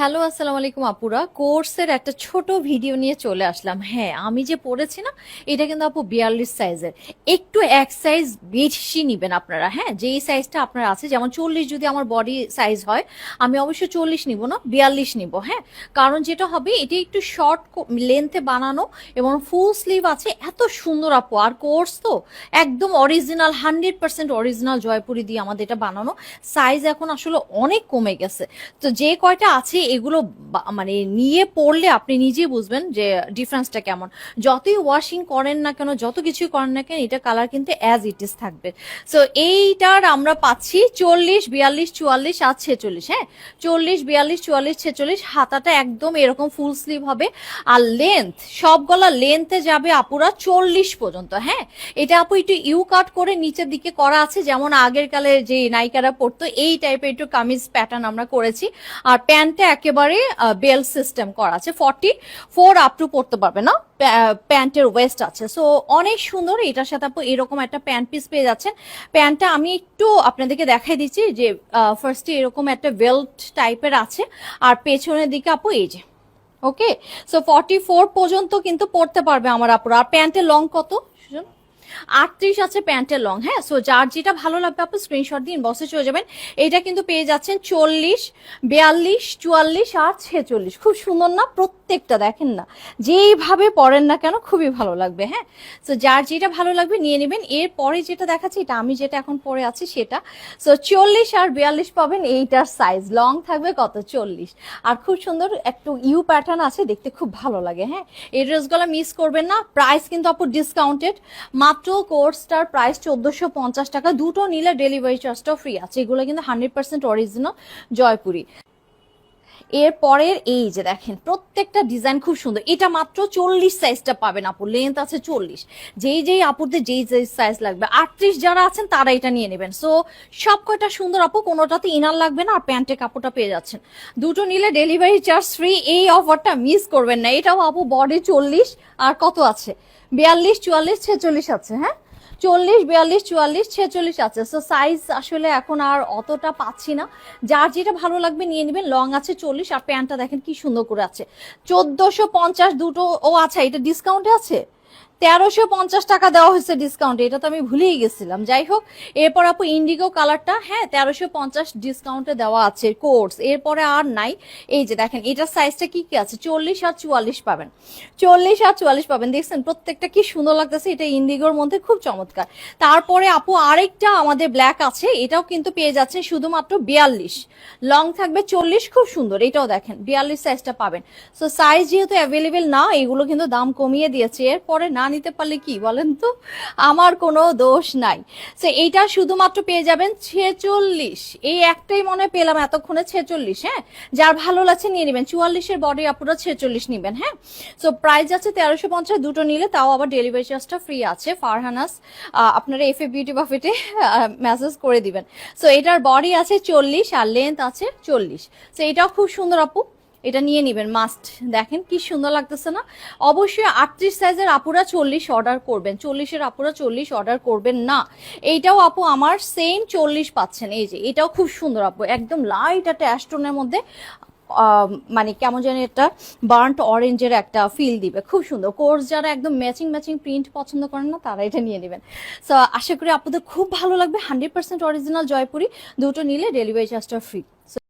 Hello, আসসালামু আলাইকুম আপুরা। কোর্সের একটা ছোট ভিডিও নিয়ে চলে আসলাম। হ্যাঁ আমি যে পড়েছি না, এটা কিন্তু আপু বিয়াল্লিশ সাইজের। একটু এক সাইজ বেশি নিবেন আপনারা। হ্যাঁ যেই সাইজটা আপনার আছে, যেমন চল্লিশ যদি আমার বডি সাইজ হয়, আমি অবশ্যই চল্লিশ নিব না, বিয়াল্লিশ নিব। হ্যাঁ কারণ যেটা হবে, এটা একটু শর্ট লেন্থে বানানো এবং ফুল স্লিভ আছে। এত সুন্দর আপু। আর কোর্স তো একদম original, hundred percent original Jaipuri দিয়ে আমাদের এটা বানানো। সাইজ এখন আসলে অনেক কমে গেছে। তো যে কয়টা আছে এগুলো মানে নিয়ে পড়লে আপনি নিজেই বুঝবেন যে ডিফারেন্সটা কেমন। যতই ওয়াশিং করেন না কেন, যত কিছুই করেন না কেন, এটা কালার কিন্তু অ্যাজ ইট ইজ থাকবে। সো এইটার আমরা পাচ্ছি চল্লিশ, বিয়াল্লিশ, চুয়াল্লিশ আর ছেচল্লিশ হ্যাঁ? চল্লিশ, বিয়াল্লিশ, চুয়াল্লিশ, ছেচল্লিশ, হাতাটা একদম এরকম ফুল স্লিভ হবে। আর লেন্থ সব গলা লেন্থে যাবে আপুরা চল্লিশ পর্যন্ত হ্যাঁ? এটা আপু একটু ইউ কাট করে নিচের দিকে করা আছে, যেমন আগের কালে যে নায়িকারা পরতো, এই টাইপের একটু কামিজ প্যাটার্ন আমরা করেছি। আর প্যান্টটা একেবারে বেল সিস্টেম করা আছে। ফর্টি ফোর আপ টু পড়তে পারবে না। প্যান্টের ওয়েস্ট আছে। সো অনেক সুন্দর। এটার সাথে আপু এরকম একটা প্যান্ট পিস পেয়ে যাচ্ছেন। প্যান্টটা আমি একটু আপনাদেরকে দেখাই দিচ্ছি যে ফার্স্টে এরকম একটা বেল্ট টাইপের আছে। আর পেছনের দিকে আপু এই যে ওকে সো ফর্টি ফোর পর্যন্ত কিন্তু পড়তে পারবে আমার আপুরা। আর প্যান্টের লং কত? সুজন? আটত্রিশ আছে প্যান্টের লং হ্যাঁ? সো যার যেটা ভালো লাগবে, আপনি স্ক্রিনশট দিন বসে চলে যাবেন। এটা কিন্তু পেয়ে যাচ্ছেন চল্লিশ, বিয়াল্লিশ, চুয়াল্লিশ আর ছেচল্লিশ। খুব সুন্দর না? প্রত্যেকটা দেখেন না। যেইভাবে পরেন না কেন, খুবই ভালো লাগবে হ্যাঁ? সো যার যেটা ভালো লাগবে নিয়ে নেবেন। এর পরে যেটা দেখাচ্ছি, এটা আমি যেটা এখন পরে আছি, সেটা। সো চল্লিশ আর বিয়াল্লিশ পাবেন এইটার সাইজ লং থাকবে কত? চল্লিশ। আর খুব সুন্দর একটু ইউ প্যাটার্ন আছে, দেখতে খুব ভালো লাগে হ্যাঁ? এই ড্রেসগুলো মিস করবেন না। প্রাইস কিন্তু আপু ডিসকাউন্টেড মাত্র কোর্সটার প্রাইস চোদ্দোশো পঞ্চাশ টাকা। দুটো নিলে ডেলিভারি চার্জটাও ফ্রি আছে। এগুলো কিন্তু হান্ড্রেড পার্সেন্ট অরিজিনাল জয়পুরি। এর পরের এই যে দেখেন, প্রত্যেকটা ডিজাইন খুব সুন্দর। এটা মাত্র চল্লিশ সাইজটা পাবেন আপু। লেন্থ আছে চল্লিশ। যেই যেই আপুদের যেই যেই সাইজ লাগবে। আটত্রিশ যারা আছেন, তারা এটা নিয়ে নেবেন। সো সব কয়টা সুন্দর আপু, কোনোটাতে ইনার লাগবে না, আর প্যান্টের কাপড়টা পেয়ে যাচ্ছেন। দুটো নিলে ডেলিভারি চার্জ ফ্রি এই অফারটা মিস করবেন না। এটাও আপু বডি চল্লিশ, আর কত আছে? বিয়াল্লিশ, চুয়াল্লিশ, ছেচল্লিশ আছে হ্যাঁ? চল্লিশ, বিয়াল্লিশ, চুয়াল্লিশ, ছেচল্লিশ আছে। সো সাইজ আসলে এখন আর অতটা পাচ্ছি না। যার যেটা ভালো লাগবে নিয়ে নেবেন। লং আছে চল্লিশ, আর প্যান্টটা দেখেন কি সুন্দর করে আছে। চোদ্দোশো পঞ্চাশ দুটো ও আচ্ছা এটা ডিসকাউন্টে আছে? তেরোশো পঞ্চাশ টাকা দেওয়া হয়েছে ডিসকাউন্টে এটা তো আমি ভুলেই গেছিলাম। যাই হোক, এরপর আপু ইন্ডিগো কালারটা হ্যাঁ তেরোশো পঞ্চাশ ডিসকাউন্টে দেওয়া আছে কোর্স এরপরে আর নাই, এই যে দেখেন এটার সাইজটা কি কি আছে? চল্লিশ আর চুয়াল্লিশ পাবেন। চল্লিশ আর চুয়াল্লিশ পাবেন। দেখছেন, প্রত্যেকটা কি সুন্দর লাগতেছে, এটা ইন্ডিগোর মধ্যে খুব চমৎকার। তারপরে আপু আরেকটা আমাদের ব্ল্যাক আছে, এটাও কিন্তু পেয়ে যাচ্ছেন শুধুমাত্র বিয়াল্লিশ। লং থাকবে চল্লিশ, খুব সুন্দর, এটাও দেখেন, বিয়াল্লিশ সাইজটা পাবেন। সো সাইজ যেহেতু অ্যাভেলেবেল না, এগুলো কিন্তু দাম কমিয়ে দিয়েছে। এরপরে না নিতে পারলে কি বলেন তো? আমার কোনো দোষ নাই। সে এইটা শুধুমাত্র পেয়ে যাবেন ছেচল্লিশ। এই একটাই মনে পেলাম এতক্ষণে ছেচল্লিশ হ্যাঁ? যার ভালো লাগছে নিয়ে নেবেন। চুয়াল্লিশের বডি আপনারা ছেচল্লিশ নেবেন হ্যাঁ? সো প্রাইস আছে তেরোশো পঞ্চাশ, দুটো নিলে তাও আবার ডেলিভারি চার্জটা ফ্রি আছে। ফারহানাস আপনারা এফ এ বিউটি বাফেটে মেসেজ করে দিবেন। সো এটার বডি আছে চল্লিশ আর লেন্থ আছে চল্লিশ। সো এটাও খুব সুন্দর আপু। এটা নিয়ে নেবেন মাস্ট দেখেন কি সুন্দর লাগতেছে না? অবশ্যই আটত্রিশ সাইজের আপুরা চল্লিশ অর্ডার করবেন। চল্লিশের আপুরা চল্লিশ অর্ডার করবেন না। এইটাও আপু আমার সেম চল্লিশ পাচ্ছেন। এই যে, এটাও খুব সুন্দর আপু। একদম লাইট একটা অ্যাস্টোনের মধ্যে মানে কেমন জানি একটা বার্ন্ট অরেঞ্জের একটা ফিল দিবে। খুব সুন্দর। কোর্স যারা একদম ম্যাচিং ম্যাচিং প্রিন্ট পছন্দ করেন না, তারা এটা নিয়ে নেবেন। সো আশা করি আপনাদের খুব ভালো লাগবে। Hundred percent original Jaipuri. দুটো নিলে ডেলিভারি চার্জটা ফ্রি